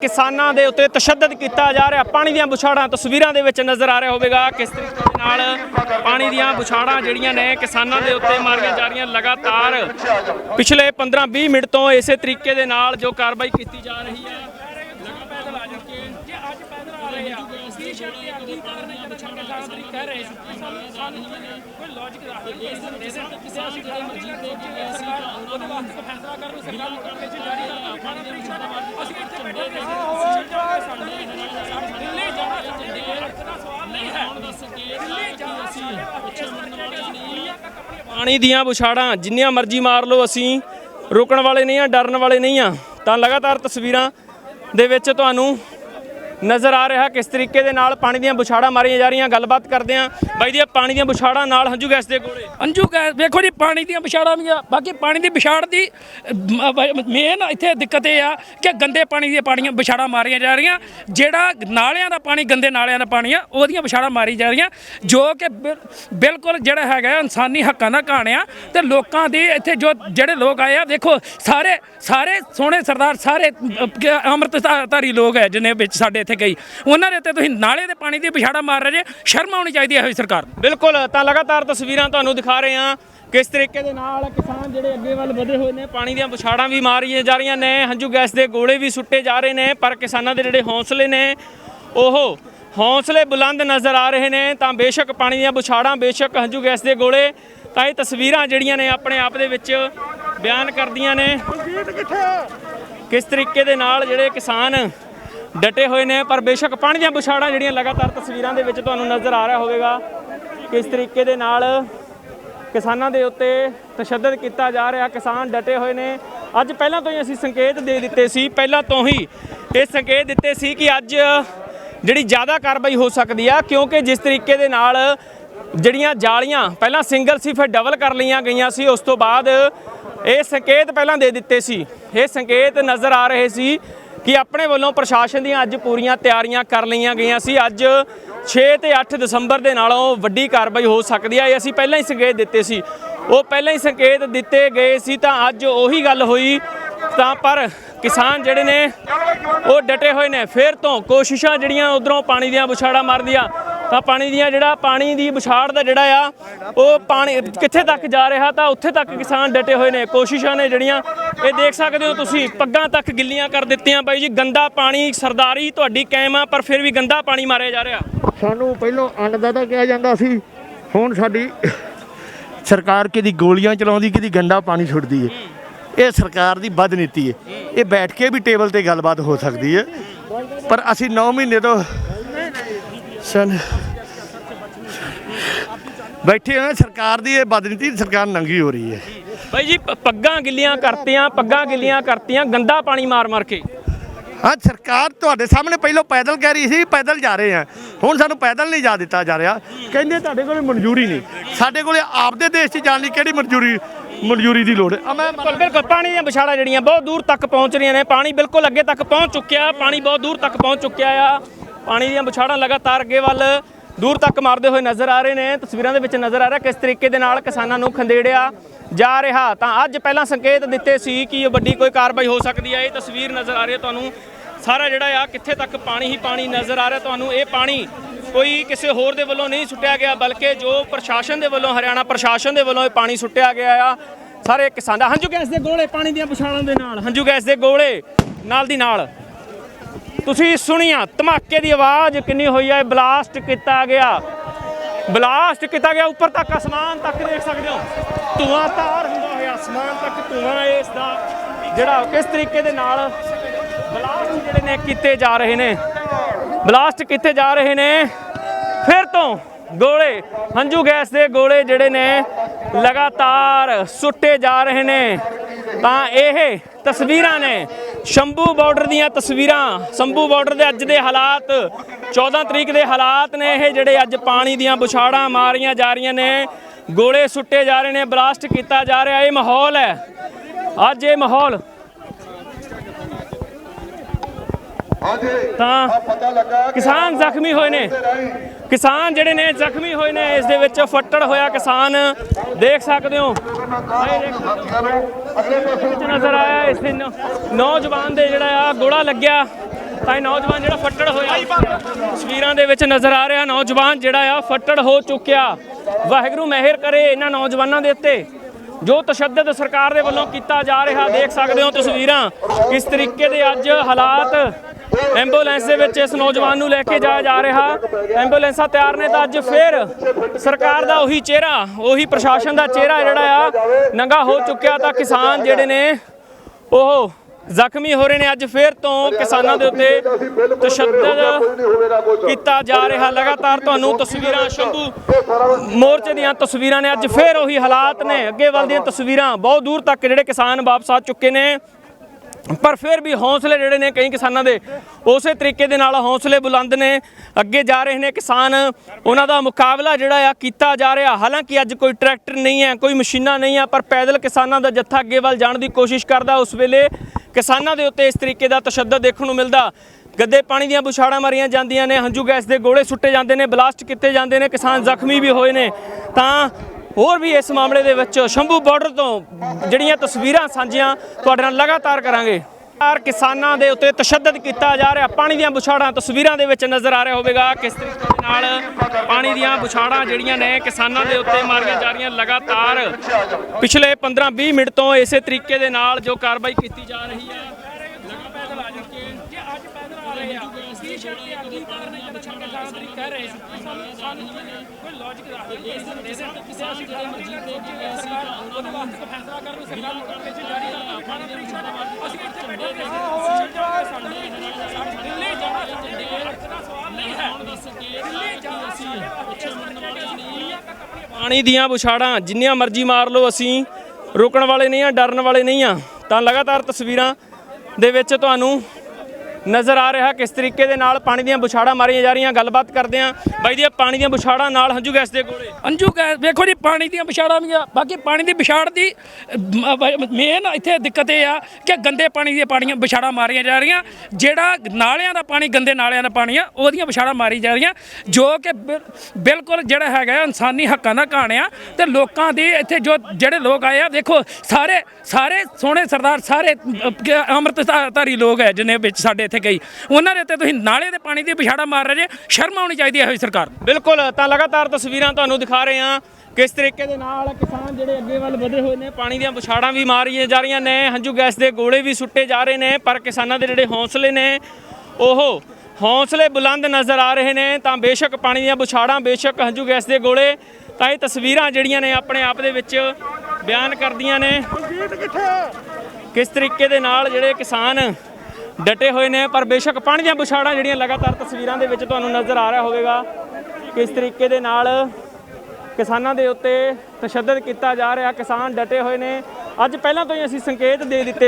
ਕਿਸਾਨਾਂ ਦੇ ਉੱਤੇ ਤਸ਼ੱਦਦ ਕੀਤਾ ਜਾ ਰਿਹਾ। ਪਾਣੀ ਦੀਆਂ ਬੁਛਾੜਾਂ ਤਸਵੀਰਾਂ ਦੇ ਵਿੱਚ ਨਜ਼ਰ ਆ ਰਿਹਾ ਹੋਵੇਗਾ ਕਿਸ ਤਰੀਕੇ ਦੇ ਨਾਲ ਪਾਣੀ ਦੀਆਂ ਬੁਛਾੜਾਂ ਜਿਹੜੀਆਂ ਨੇ ਕਿਸਾਨਾਂ ਦੇ ਉੱਤੇ ਮਾਰੀਆਂ ਜਾ ਰਹੀਆਂ ਲਗਾਤਾਰ। ਪਿਛਲੇ 15-20 ਮਿੰਟ ਤੋਂ ਇਸੇ ਤਰੀਕੇ ਦੇ ਨਾਲ ਜੋ ਕਾਰਵਾਈ ਕੀਤੀ ਜਾ ਰਹੀ ਹੈ ਲਗਾ ਪੈਦਲ ਆ ਜਾ ਕੇ ਜੇ ਅੱਜ ਪੈਦਲ ਆ ਰਹੇ ਆ ਕੀ ਸ਼ਰਤ ਹੈ ਅਗਲੀ ਵਾਰ ਨੇ ਜਦੋਂ ਛੱਡ ਕਹਿ ਰਹੇ ਸੀ ਸਾਨੂੰ ਸਾਨੂੰ ਕੋਈ ਲੌਜੀਕ ਰੱਖ ਇਸ ਕਿਸੇ ਕਿਸੇ ਅਸੀਂ ਮਰਜ਼ੀ ਦੇ ਕੇ ਗਏ ਉਹਦੇ ਵਾਸਤੇ ਕੋਈ ਫੈਸਲਾ ਕਰਨ ਸਰਕਾਰ ਨੂੰ ਕਰਨ ਵਿੱਚ ਜਾਰੀ ਰੱਖਣਾ ਪਾਣੀ ਦੀ ਬੁਛਾੜਾਂ ਅਸੀਂ ਇੱਥੇ ਬੈਠੇ ਨੇ ਦਿੱਲੀ ਜਾਣਾ ਚੰਡੀਗੜ੍ਹ ਦਾ ਸਵਾਲ ਨਹੀਂ ਹੈ ਦਿੱਲੀ ਜਾਣਾ ਅਸੀਂ ਪਿੱਛੇ ਮੁੜਨ ਵਾਲੇ ਨਹੀਂ ਪਾਣੀ ਦੀਆਂ ਬੁਛਾੜਾਂ ਜਿੰਨੀਆਂ ਮਰਜ਼ੀ ਮਾਰ ਲਓ ਅਸੀਂ, ਰੁਕਣ ਵਾਲੇ ਨਹੀਂ ਆ, ਡਰਨ ਵਾਲੇ ਨਹੀਂ ਆ। ਤਾਂ ਲਗਾਤਾਰ ਤਸਵੀਰਾਂ ਦੇ ਵਿੱਚ ਤੁਹਾਨੂੰ ਨਜ਼ਰ ਆ ਰਿਹਾ ਕਿਸ ਤਰੀਕੇ ਦੇ ਨਾਲ ਪਾਣੀ ਦੀਆਂ ਬੁਛਾੜਾਂ ਮਾਰੀਆਂ ਜਾ ਰਹੀਆਂ, ਗੱਲਬਾਤ ਕਰਦੇ ਆ ਬਾਈ ਜੀ ਪਾਣੀ ਦੀਆਂ ਬੁਛਾੜਾਂ ਨਾਲ ਹੰਝੂ ਗੈਸ ਦੇ ਗੋਲੇ। ਹੰਝੂ ਗੈਸ, ਵੇਖੋ ਜੀ, ਪਾਣੀ ਦੀਆਂ ਵਿਛਾੜਾਂ ਵੀ ਆ। ਬਾਕੀ ਪਾਣੀ ਦੀ ਵਿਛਾੜ ਦੀ ਮੇਨ ਇੱਥੇ ਦਿੱਕਤ ਇਹ ਆ ਕਿ ਗੰਦੇ ਪਾਣੀ ਦੀਆਂ ਪਾਣੀਆਂ ਵਿਛਾੜਾਂ ਮਾਰੀਆਂ ਜਾ ਰਹੀਆਂ। ਜਿਹੜਾ ਨਾਲਿਆਂ ਦਾ ਪਾਣੀ, ਗੰਦੇ ਨਾਲਿਆਂ ਦਾ ਪਾਣੀ ਆ, ਉਹਦੀਆਂ ਵਿਛਾੜਾਂ ਮਾਰੀ ਜਾ ਰਹੀਆਂ, ਜੋ ਕਿ ਬਿਲ- ਬਿਲਕੁਲ ਜਿਹੜਾ ਹੈਗਾ ਇਨਸਾਨੀ ਹੱਕਾਂ ਦਾ ਘਾਣ ਆ। ਤੇ ਲੋਕਾਂ ਦੀ ਇੱਥੇ ਜੋ, ਜਿਹੜੇ ਲੋਕ ਆਏ ਆ ਦੇਖੋ ਸਾਰੇ ਸਾਰੇ ਸੋਹਣੇ ਸਰਦਾਰ, ਸਾਰੇ ਅੰਮ੍ਰਿਤਧਾਰੀ ਲੋਕ ਹੈ, ਜਿੰਨੇ ਵਿੱਚ ਸਾਡੇ ਇੱਥੇ ਗਈ। ਉਹਨਾਂ ਦੇ ਉੱਤੇ ਤੁਸੀਂ ਨਾਲੇ ਦੇ ਪਾਣੀ ਦੀ ਵਿਛਾੜਾ ਮਾਰ ਰਹੇ ਜੇ, ਸ਼ਰਮ ਆਉਣੀ ਚਾਹੀਦੀ ਹੈ ਇਹੋ ਸਰਕਾਰ ਨੂੰ। ਬਿਲਕੁਲ, ਤਾਂ ਲਗਾਤਾਰ ਤਸਵੀਰਾਂ ਤੁਹਾਨੂੰ ਦਿਖਾ ਰਹੇ ਹਾਂ ਕਿਸ ਤਰੀਕੇ ਦੇ ਨਾਲ ਕਿਸਾਨ ਜਿਹੜੇ ਅੱਗੇ ਵੱਲ ਵਧੇ ਹੋਏ ਨੇ, ਪਾਣੀ ਦੀਆਂ ਬੁਛਾੜਾਂ ਵੀ ਮਾਰੀਆਂ ਜਾ ਰਹੀਆਂ ਨੇ, ਹੰਝੂ ਗੈਸ ਦੇ ਗੋਲੇ ਵੀ ਸੁੱਟੇ ਜਾ ਰਹੇ ਨੇ, ਪਰ ਕਿਸਾਨਾਂ ਦੇ ਜਿਹੜੇ ਹੌਸਲੇ ਨੇ, ਉਹ ਹੌਸਲੇ ਬੁਲੰਦ ਨਜ਼ਰ ਆ ਰਹੇ ਨੇ। ਤਾਂ ਬੇਸ਼ੱਕ ਪਾਣੀ ਦੀਆਂ ਬੁਛਾੜਾਂ ਬੇਸ਼ੱਕ ਹੰਝੂ ਗੈਸ ਦੇ ਗੋਲੇ, ਤਾਂ ਇਹ ਤਸਵੀਰਾਂ ਜਿਹੜੀਆਂ ਨੇ ਆਪਣੇ ਆਪ ਦੇ ਵਿੱਚ ਬਿਆਨ ਕਰਦੀਆਂ ਨੇ। ਕਿਸ ਤਰੀਕੇ ਦੇ ਨਾਲ ਜਿਹੜੇ ਕਿਸਾਨ ਡਟੇ ਹੋਏ ਨੇ, ਪਰ ਬੇਸ਼ੱਕ ਪਾਣੀ ਦੀਆਂ ਬੁਛਾੜਾਂ ਜਿਹੜੀਆਂ ਲਗਾਤਾਰ ਤਸਵੀਰਾਂ ਦੇ ਵਿੱਚ ਤੁਹਾਨੂੰ ਨਜ਼ਰ ਆ ਰਿਹਾ ਹੋਵੇਗਾ, ਕਿਸ ਤਰੀਕੇ ਦੇ ਨਾਲ ਕਿਸਾਨਾਂ ਦੇ ਉੱਤੇ ਤਸ਼ੱਦਦ ਕੀਤਾ ਜਾ ਰਿਹਾ, ਕਿਸਾਨ ਡਟੇ ਹੋਏ ਨੇ। ਅੱਜ ਪਹਿਲਾਂ ਤੋਂ ਹੀ ਅਸੀਂ ਸੰਕੇਤ ਦੇ ਦਿੱਤੇ ਸੀ, ਪਹਿਲਾਂ ਤੋਂ ਹੀ ਇਹ ਸੰਕੇਤ ਦਿੱਤੇ ਸੀ ਕਿ ਅੱਜ ਜਿਹੜੀ ਜ਼ਿਆਦਾ ਕਾਰਵਾਈ ਹੋ ਸਕਦੀ ਆ, ਕਿਉਂਕਿ ਜਿਸ ਤਰੀਕੇ ਦੇ ਨਾਲ ਜਿਹੜੀਆਂ ਜਾਲੀਆਂ, ਪਹਿਲਾਂ ਸਿੰਗਲ ਸੀ, ਫਿਰ ਡਬਲ ਕਰ ਲਈਆਂ ਗਈਆਂ ਸੀ, ਉਸ ਤੋਂ ਬਾਅਦ ਇਹ ਸੰਕੇਤ ਪਹਿਲਾਂ ਦੇ ਦਿੱਤੇ ਸੀ। ਇਹ ਸੰਕੇਤ ਨਜ਼ਰ ਆ ਰਹੇ ਸੀ ਕਿ ਆਪਣੇ ਵੱਲੋਂ ਪ੍ਰਸ਼ਾਸਨ ਦੀਆਂ ਅੱਜ ਪੂਰੀਆਂ ਤਿਆਰੀਆਂ ਕਰ ਲਈਆਂ ਗਈਆਂ ਸੀ। ਅੱਜ 6 ਤੇ 8 ਦਸੰਬਰ ਦੇ ਨਾਲੋਂ ਵੱਡੀ ਕਾਰਵਾਈ ਹੋ ਸਕਦੀ ਹੈ। ਇਹ ਅਸੀਂ ਪਹਿਲਾਂ ਹੀ ਸੰਕੇਤ ਦਿੱਤੇ ਸੀ। ਉਹ ਪਹਿਲਾਂ ਹੀ ਸੰਕੇਤ ਦਿੱਤੇ ਗਏ ਸੀ ਤਾਂ ਅੱਜ ਉਹੀ ਗੱਲ ਹੋਈ। ਤਾਂ ਪਰ ਕਿਸਾਨ ਜਿਹੜੇ ਨੇ, ਉਹ ਡਟੇ ਹੋਏ ਨੇ। ਫਿਰ ਤੋਂ ਕੋਸ਼ਿਸ਼ਾਂ ਜਿਹੜੀਆਂ ਉਧਰੋਂ ਪਾਣੀ ਦੀਆਂ ਬੁਛਾੜਾਂ ਮਾਰਦੀਆਂ ਤਾਂ ਪਾਣੀ ਦੀਆਂ ਜਿਹੜਾ ਪਾਣੀ ਦੀ ਵਿਛਾੜ ਦਾ ਜਿਹੜਾ ਆ, ਉਹ ਪਾਣੀ ਕਿੱਥੇ ਤੱਕ ਜਾ ਰਿਹਾ ਤਾਂ ਉੱਥੇ ਤੱਕ ਕਿਸਾਨ ਡਟੇ ਹੋਏ ਨੇ। ਕੋਸ਼ਿਸ਼ਾਂ ਨੇ ਜਿਹੜੀਆਂ, ਇਹ ਦੇਖ ਸਕਦੇ ਹੋ ਤੁਸੀਂ, ਪੱਗਾਂ ਤੱਕ ਗਿੱਲੀਆਂ ਕਰ ਦਿੱਤੀਆਂ ਬਾਈ ਜੀ। ਗੰਦਾ ਪਾਣੀ, ਸਰਦਾਰੀ ਤੁਹਾਡੀ ਕਾਇਮ ਆ, ਪਰ ਫਿਰ ਵੀ ਗੰਦਾ ਪਾਣੀ ਮਾਰਿਆ ਜਾ ਰਿਹਾ। ਸਾਨੂੰ ਪਹਿਲਾਂ ਅੰਨਦਾਤਾ ਕਿਹਾ ਜਾਂਦਾ ਸੀ, ਹੁਣ ਸਾਡੀ ਸਰਕਾਰ ਕਿਦੀ ਗੋਲੀਆਂ ਚਲਾਉਂਦੀ, ਕਿਹਦੀ ਗੰਦਾ ਪਾਣੀ ਛੁੱਟਦੀ ਹੈ ਇਹ ਸਰਕਾਰ ਦੀ ਬਦਨੀਤੀ ਹੈ ਇਹ ਬੈਠ ਕੇ ਵੀ ਟੇਬਲ ਤੇ ਗੱਲਬਾਤ ਹੋ ਸਕਦੀ ਹੈ ਪਰ ਅਸੀਂ 9 ਮਹੀਨੇ ਤੋਂ ਸਨ। ਬੈਠੇ ਹਾਂ ਸਰਕਾਰ ਦੀ ਇਹ ਬਦਨੀਤੀ ਸਰਕਾਰ ਨੰਗੀ ਹੋ ਰਹੀ ਹੈ। ਬਾਈ ਜੀ ਪ- ਪੱਗਾਂ ਗਿੱਲੀਆਂ ਕਰਤੀਆਂ ਪੱਗਾਂ ਗਿੱਲੀਆਂ ਕਰਤੀਆਂ ਗੰਦਾ ਪਾਣੀ ਮਾਰ ਮਾਰ ਕੇ। ਹਾਂ ਸਰਕਾਰ ਤੁਹਾਡੇ ਸਾਹਮਣੇ ਪਹਿਲਾਂ ਪੈਦਲ ਕਹਿ ਰਹੀ ਸੀ ਪੈਦਲ ਜਾ ਰਹੇ ਆ। ਹੁਣ ਸਾਨੂੰ ਪੈਦਲ ਨਹੀਂ ਜਾ ਦਿੱਤਾ ਜਾ ਰਿਹਾ। ਕਹਿੰਦੇ ਤੁਹਾਡੇ ਕੋਲ ਮਨਜ਼ੂਰੀ ਨਹੀਂ। ਸਾਡੇ ਕੋਲੇ ਆਪਦੇ ਦੇਸ਼ 'ਚ ਜਾਣ ਲਈ ਕਿਹੜੀ ਮਨਜ਼ੂਰੀ ਮਨਜ਼ੂਰੀ ਦੀ ਲੋੜ ਹੈ? ਆ ਮੈਂ ਬਿਲਕੁਲ ਬਿਲਕੁਲ ਪਾਣੀ ਦੀਆਂ ਵਿਛਾੜਾਂ ਜਿਹੜੀਆਂ ਬਹੁਤ ਦੂਰ ਤੱਕ ਪਹੁੰਚ ਰਹੀਆਂ ਨੇ। ਪਾਣੀ ਬਿਲਕੁਲ ਅੱਗੇ ਤੱਕ ਪਹੁੰਚ ਚੁੱਕਿਆ ਪਾਣੀ ਬਹੁਤ ਦੂਰ ਤੱਕ ਪਹੁੰਚ ਚੁੱਕਿਆ ਆ। ਪਾਣੀ ਦੀਆਂ ਵਿਛਾੜਾਂ ਲਗਾਤਾਰ ਅੱਗੇ ਵੱਲ ਦੂਰ ਤੱਕ ਮਾਰਦੇ ਹੋਏ ਨਜ਼ਰ ਆ ਰਹੇ ਨੇ। ਤਸਵੀਰਾਂ ਦੇ ਵਿੱਚ ਨਜ਼ਰ ਆ ਰਿਹਾ ਕਿਸ ਤਰੀਕੇ ਦੇ ਨਾਲ ਕਿਸਾਨਾਂ ਨੂੰ ਖੰਦੇੜਿਆ ਜਾ ਰਿਹਾ। ਤਾਂ ਅੱਜ ਪਹਿਲਾਂ ਸੰਕੇਤ ਦਿੱਤੇ ਸੀ ਕਿ ਇਹ ਵੱਡੀ ਕੋਈ ਕਾਰਵਾਈ ਹੋ ਸਕਦੀ ਹੈ। ਇਹ ਤਸਵੀਰ ਨਜ਼ਰ ਆ ਰਹੀ ਹੈ। ਤੁਹਾਨੂੰ ਸਾਰਾ ਜਿਹੜਾ ਆ, ਕਿੱਥੇ ਤੱਕ ਪਾਣੀ ਹੀ ਪਾਣੀ ਨਜ਼ਰ ਆ ਰਿਹਾ। ਤੁਹਾਨੂੰ ਇਹ ਪਾਣੀ ਕੋਈ ਕਿਸੇ ਹੋਰ ਦੇ ਵੱਲੋਂ ਨਹੀਂ ਸੁੱਟਿਆ ਗਿਆ, ਬਲਕਿ ਜੋ ਪ੍ਰਸ਼ਾਸਨ ਦੇ ਵੱਲੋਂ, ਹਰਿਆਣਾ ਪ੍ਰਸ਼ਾਸਨ ਦੇ ਵੱਲੋਂ ਇਹ ਪਾਣੀ ਸੁੱਟਿਆ ਗਿਆ ਆ। ਸਾਰੇ ਕਿਸਾਨ ਦਾ ਹੰਝੂ ਗੈਸ ਦੇ ਗੋਲੇ ਪਾਣੀ ਦੀਆਂ ਬੁਛਾੜਾਂ ਦੇ ਨਾਲ, ਹੰਝੂ ਗੈਸ ਦੇ ਗੋਲੇ ਨਾਲ ਦੀ ਨਾਲ। ਤੁਸੀਂ ਸੁਣੀਆਂ, ਧਮਾਕੇ ਦੀ ਆਵਾਜ਼ ਕਿੰਨੀ ਹੋਈ ਹੈ ਬਲਾਸਟ ਕੀਤਾ ਗਿਆ। ਬਲਾਸਟ ਕੀਤਾ ਗਿਆ, ਉੱਪਰ ਤੱਕ ਅਸਮਾਨ ਤੱਕ ਦੇਖ ਸਕਦੇ ਹੋ। ਧੂਆਂ ਤਾਰ ਹੁੰਦਾ ਹੋਇਆ ਅਸਮਾਨ ਤੱਕ, ਧੂਆਂ ਇਸ ਦਾ। ਜਿਹੜਾ ਕਿਸ ਤਰੀਕੇ ਦੇ ਨਾਲ ਬਲਾਸਟ ਜਿਹੜੇ ਨੇ ਕੀਤੇ ਜਾ ਰਹੇ ਨੇ। ਬਲਾਸਟ ਕੀਤੇ ਜਾ ਰਹੇ ਨੇ। ਫਿਰ ਤੋਂ ਗੋਲੇ, ਹੰਝੂ ਗੈਸ ਦੇ ਗੋਲੇ ਜਿਹੜੇ ਨੇ ਲਗਾਤਾਰ ਸੁੱਟੇ ਜਾ ਰਹੇ ਨੇ। ਤਾਂ ਇਹ ਤਸਵੀਰਾਂ ਨੇ ਸ਼ੰਭੂ ਬਾਰਡਰ ਦੀਆਂ ਤਸਵੀਰਾਂ, ਸ਼ੰਭੂ ਬਾਰਡਰ ਦੇ ਅੱਜ ਦੇ ਹਾਲਾਤ 14 ਤਰੀਕ ਦੇ ਹਾਲਾਤ ਨੇ ਇਹ ਜਿਹੜੇ ਅੱਜ ਪਾਣੀ ਦੀਆਂ ਬੁਛਾੜਾਂ ਮਾਰੀਆਂ ਜਾ ਰਹੀਆਂ ਨੇ, ਗੋਲੇ ਸੁੱਟੇ ਜਾ ਰਹੇ ਨੇ, ਬਲਾਸਟ ਕੀਤਾ ਜਾ ਰਿਹਾ, ਇਹ ਮਾਹੌਲ ਹੈ। ਅੱਜ ਇਹ ਮਾਹੌਲ ਤਾਂ ਕਿਸਾਨ ਜ਼ਖਮੀ ਹੋਏ ਨੇ। ਕਿਸਾਨ ਜਿਹੜੇ ਨੇ ਜ਼ਖਮੀ ਹੋਏ ਨੇ। ਇਸ ਦੇ ਵਿੱਚ ਫੱਟੜ ਹੋਇਆ ਕਿਸਾਨ। ਦੇਖ ਸਕਦੇ ਹੋ। ਨਜ਼ਰ ਆਇਆ ਇਸ ਨੌਜਵਾਨ ਦੇ ਜਿਹੜਾ ਆ ਗੋਲਾ ਲੱਗਿਆ। ਤਾਂ ਇਹ ਨੌਜਵਾਨ ਜਿਹੜਾ ਫੱਟੜ ਹੋਇਆ ਤਸਵੀਰਾਂ ਦੇ ਵਿੱਚ ਨਜ਼ਰ ਆ ਰਿਹਾ। ਨੌਜਵਾਨ ਜਿਹੜਾ ਆ ਫੱਟੜ ਹੋ ਚੁੱਕਿਆ। ਵਾਹਿਗੁਰੂ ਮਿਹਰ ਕਰੇ ਇਹਨਾਂ ਨੌਜਵਾਨਾਂ ਦੇ ਉੱਤੇ। ਜੋ ਤਸ਼ੱਦਦ ਸਰਕਾਰ ਦੇ ਵੱਲੋਂ ਕੀਤਾ ਜਾ ਰਿਹਾ ਦੇਖ ਸਕਦੇ ਹੋ ਤਸਵੀਰਾਂ। ਕਿਸ ਤਰੀਕੇ ਦੇ ਅੱਜ ਹਾਲਾਤ ਐਂਬੂਲੈਂਸ ਦੇ ਵਿੱਚ ਇਸ ਨੌਜਵਾਨ ਨੂੰ ਲੈ ਕੇ ਜਾਇਆ ਜਾ ਰਿਹਾ। ਐਂਬੂਲੈਂਸਾਂ ਤਿਆਰ ਨੇ ਤਾਂ ਅੱਜ ਫੇਰ ਸਰਕਾਰ ਦਾ ਉਹੀ ਚਿਹਰਾ, ਉਹੀ ਪ੍ਰਸ਼ਾਸਨ ਦਾ ਚਿਹਰਾ ਜਿਹੜਾ ਆ, ਨੰਗਾ ਹੋ ਚੁੱਕਿਆ ਤਾਂ ਕਿਸਾਨ ਜਿਹੜੇ ਨੇ, ਉਹ ਜ਼ਖਮੀ ਹੋ ਰਹੇ ਨੇ। ਅੱਜ ਫੇਰ ਤੋਂ ਕਿਸਾਨਾਂ ਦੇ ਉੱਤੇ ਤਸ਼ੱਦਦ ਕੀਤਾ ਜਾ ਰਿਹਾ। ਲਗਾਤਾਰ ਤੁਹਾਨੂੰ ਤਸਵੀਰਾਂ, ਸ਼ੰਭੂ ਮੋਰਚੇ ਦੀਆਂ ਤਸਵੀਰਾਂ ਨੇ। ਅੱਜ ਫੇਰ ਉਹੀ ਹਾਲਾਤ ਨੇ। ਅੱਗੇ ਵੱਲ ਦੀਆਂ ਤਸਵੀਰਾਂ ਬਹੁਤ ਦੂਰ ਤੱਕ ਜਿਹੜੇ ਕਿਸਾਨ ਵਾਪਸ ਆ ਚੁੱਕੇ ਨੇ। ਪਰ ਫਿਰ ਵੀ ਹੌਸਲੇ ਜਿਹੜੇ ਨੇ ਕਈ ਕਿਸਾਨਾਂ ਦੇ, ਉਸੇ ਤਰੀਕੇ ਦੇ ਨਾਲ ਹੌਸਲੇ ਬੁਲੰਦ ਨੇ, ਅੱਗੇ ਜਾ ਰਹੇ ਨੇ ਕਿਸਾਨ। ਉਹਨਾਂ ਦਾ ਮੁਕਾਬਲਾ ਜਿਹੜਾ ਆ ਕੀਤਾ ਜਾ ਰਿਹਾ, ਹਾਲਾਂਕਿ ਅੱਜ ਕੋਈ ਟਰੈਕਟਰ ਨਹੀਂ ਹੈ, ਕੋਈ ਮਸ਼ੀਨਾਂ ਨਹੀਂ ਆ ਪਰ ਪੈਦਲ ਕਿਸਾਨਾਂ ਦਾ ਜੱਥਾ ਅੱਗੇ ਵੱਲ ਜਾਣ ਦੀ ਕੋਸ਼ਿਸ਼ ਕਰਦਾ, ਉਸ ਵੇਲੇ ਕਿਸਾਨਾਂ ਦੇ ਉੱਤੇ ਇਸ ਤਰੀਕੇ ਦਾ ਤਸ਼ੱਦਦ ਦੇਖਣ ਨੂੰ ਮਿਲਦਾ। ਗੱਦੇ ਪਾਣੀ ਦੀਆਂ ਬੁਛਾੜਾਂ ਮਾਰੀਆਂ ਜਾਂਦੀਆਂ ਨੇ, ਹੰਝੂ ਗੈਸ ਦੇ ਗੋਲੇ ਸੁੱਟੇ ਜਾਂਦੇ ਨੇ, ਬਲਾਸਟ ਕੀਤੇ ਜਾਂਦੇ ਨੇ, ਕਿਸਾਨ ਜ਼ਖਮੀ ਵੀ ਹੋਏ ਨੇ। ਤਾਂ ਹੋਰ ਵੀ ਇਸ ਮਾਮਲੇ ਦੇ ਵਿੱਚ ਸ਼ੰਭੂ ਬਾਰਡਰ ਤੋਂ ਜਿਹੜੀਆਂ ਤਸਵੀਰਾਂ ਸਾਂਝੀਆਂ ਤੁਹਾਡੇ ਨਾਲ ਲਗਾਤਾਰ ਕਰਾਂਗੇ। ਯਾਰ ਕਿਸਾਨਾਂ ਦੇ ਉੱਤੇ ਤਸ਼ੱਦਦ ਕੀਤਾ ਜਾ ਰਿਹਾ। ਪਾਣੀ ਦੀਆਂ ਬੁਛਾੜਾਂ ਤਸਵੀਰਾਂ ਦੇ ਵਿੱਚ ਨਜ਼ਰ ਆ ਰਿਹਾ ਹੋਵੇਗਾ। ਕਿਸ ਤਰੀਕੇ ਦੇ ਨਾਲ ਪਾਣੀ ਦੀਆਂ ਬੁਛਾੜਾਂ ਜਿਹੜੀਆਂ ਨੇ ਕਿਸਾਨਾਂ ਦੇ ਉੱਤੇ ਮਾਰੀਆਂ ਜਾ ਰਹੀਆਂ ਲਗਾਤਾਰ। ਪਿਛਲੇ 15-20 ਮਿੰਟ ਤੋਂ ਇਸੇ ਤਰੀਕੇ ਦੇ ਨਾਲ ਜੋ ਕਾਰਵਾਈ ਕੀਤੀ ਜਾ ਰਹੀ ਹੈ ਜੇ ਅੱਜ ਪੈਦਲ ਆ ਰਹੇ ਆ। ਲੌਜੀਕ ਦੇ ਸਰਕਾਰ ਉਹਦੇ ਵਾਸਤੇ ਫੈਸਲਾ ਕਰਨ ਸਰਕਾਰ ਨੂੰ ਕਰਨ ਵਿੱਚ ਜਾਰੀ ਰੱਖਣਾ ਖਾਣਾ ਅਸੀਂ ਇੱਥੇ ਬੈਠੇ ਨੇ। ਦਿੱਲੀ ਜਾਣਾ ਸਾਡੇ ਦਾ ਸਵਾਲ ਨਹੀਂ ਹੈ। ਦਿੱਲੀ ਜਾਣਾ ਸਾਡੇ ਪਾਣੀ ਦੀਆਂ ਬੁਛਾੜਾਂ ਜਿੰਨੀਆਂ ਮਰਜ਼ੀ ਮਾਰ ਲਓ ਅਸੀਂ ਰੁਕਣ ਵਾਲੇ ਨਹੀਂ ਆ ਡਰਨ ਵਾਲੇ ਨਹੀਂ ਆ। ਤਾਂ ਲਗਾਤਾਰ ਤਸਵੀਰਾਂ ਦੇ ਵਿੱਚ ਤੁਹਾਨੂੰ ਨਜ਼ਰ ਆ ਰਿਹਾ ਕਿਸ ਤਰੀਕੇ ਦੇ ਨਾਲ ਪਾਣੀ ਦੀਆਂ ਬੁਛਾੜਾਂ ਮਾਰੀਆਂ ਜਾ ਰਹੀਆਂ ਗੱਲਬਾਤ ਕਰਦੇ ਆ ਬਾਈ ਜੀ ਪਾਣੀ ਦੀਆਂ ਬੁਛਾੜਾਂ ਨਾਲ ਹੰਝੂ ਗੈਸ ਦੇ ਗੋਲੇ। ਅੰਜੂ ਗੈਸ ਵੇਖੋ ਜੀ ਪਾਣੀ ਦੀਆਂ ਵਿਛਾੜਾਂ ਵੀ ਆ। ਬਾਕੀ ਪਾਣੀ ਦੀ ਵਿਛਾੜ ਦੀ ਮੇਨ ਇੱਥੇ ਦਿੱਕਤ ਇਹ ਆ ਕਿ ਗੰਦੇ ਪਾਣੀ ਦੀਆਂ ਪਾਣੀਆਂ ਵਿਛਾੜਾਂ ਮਾਰੀਆਂ ਜਾ ਰਹੀਆਂ। ਜਿਹੜਾ ਨਾਲਿਆਂ ਦਾ ਪਾਣੀ ਗੰਦੇ ਨਾਲਿਆਂ ਦਾ ਪਾਣੀ ਆ ਉਹਦੀਆਂ ਵਿਛਾੜਾਂ ਮਾਰੀ ਜਾ ਰਹੀਆਂ ਜੋ ਕਿ ਬਿਲ- ਬਿਲਕੁਲ ਜਿਹੜਾ ਹੈਗਾ ਇਨਸਾਨੀ ਹੱਕਾਂ ਦਾ ਘਾਣ ਆ। ਤੇ ਲੋਕਾਂ ਦੀ ਇੱਥੇ ਜੋ ਜਿਹੜੇ ਲੋਕ ਆਏ ਆ ਦੇਖੋ ਸਾਰੇ ਸਾਰੇ ਸੋਹਣੇ ਸਰਦਾਰ ਸਾਰੇ ਅਹ, ਕਿ ਅੰਮ੍ਰਿਤਧਾਰੀ ਲੋਕ ਹੈ ਜਿੰਨੇ ਵਿੱਚ ਸਾਡੇ ਇੱਥੇ ਗਈ। ਉਹਨਾਂ ਦੇ ਉੱਤੇ ਤੁਸੀਂ ਨਾਲੇ ਦੇ ਪਾਣੀ ਦੀ ਵਿਛਾੜਾਂ ਮਾਰ ਰਹੇ ਜੇ, ਸ਼ਰਮ ਆਉਣੀ ਚਾਹੀਦੀ ਹੈ ਇਹੋ ਸਰਕਾਰ ਨੂੰ। ਬਿਲਕੁਲ, ਤਾਂ ਲਗਾਤਾਰ ਤਸਵੀਰਾਂ ਤੁਹਾਨੂੰ ਦਿਖਾ ਰਹੇ ਹਾਂ ਕਿਸ ਤਰੀਕੇ ਦੇ ਨਾਲ ਕਿਸਾਨ ਜਿਹੜੇ ਅੱਗੇ ਵੱਲ ਵਧੇ ਹੋਏ ਨੇ, ਪਾਣੀ ਦੀਆਂ ਬੁਛਾੜਾਂ ਵੀ ਮਾਰੀਆਂ ਜਾ ਰਹੀਆਂ ਨੇ, ਹੰਝੂ ਗੈਸ ਦੇ ਗੋਲੇ ਵੀ ਸੁੱਟੇ ਜਾ ਰਹੇ ਨੇ, ਪਰ ਕਿਸਾਨਾਂ ਦੇ ਜਿਹੜੇ ਹੌਸਲੇ ਨੇ, ਉਹ ਹੌਸਲੇ ਬੁਲੰਦ ਨਜ਼ਰ ਆ ਰਹੇ ਨੇ। ਤਾਂ ਬੇਸ਼ੱਕ ਪਾਣੀ ਦੀਆਂ ਬੁਛਾੜਾਂ ਬੇਸ਼ੱਕ ਹੰਝੂ ਗੈਸ ਦੇ ਗੋਲੇ, ਤਾਂ ਇਹ ਤਸਵੀਰਾਂ ਜਿਹੜੀਆਂ ਨੇ ਆਪਣੇ ਆਪ ਦੇ ਵਿੱਚ ਬਿਆਨ ਕਰਦੀਆਂ ਨੇ। ਕਿਸ ਤਰੀਕੇ ਦੇ ਨਾਲ ਜਿਹੜੇ ਕਿਸਾਨ ਡਟੇ ਹੋਏ ਨੇ, ਪਰ ਬੇਸ਼ੱਕ ਪਾਣੀ ਦੀਆਂ ਬੁਛਾੜਾਂ ਜਿਹੜੀਆਂ ਲਗਾਤਾਰ ਤਸਵੀਰਾਂ ਦੇ ਵਿੱਚ ਤੁਹਾਨੂੰ ਨਜ਼ਰ ਆ ਰਿਹਾ ਹੋਵੇਗਾ ਕਿਸ ਤਰੀਕੇ ਦੇ ਨਾਲ ਕਿਸਾਨਾਂ ਦੇ ਉੱਤੇ ਤਸ਼ੱਦਦ ਕੀਤਾ ਜਾ ਰਿਹਾ, ਕਿਸਾਨ ਡਟੇ ਹੋਏ ਨੇ। ਅੱਜ ਪਹਿਲਾਂ ਤੋਂ ਹੀ ਅਸੀਂ ਸੰਕੇਤ ਦੇ ਦਿੱਤੇ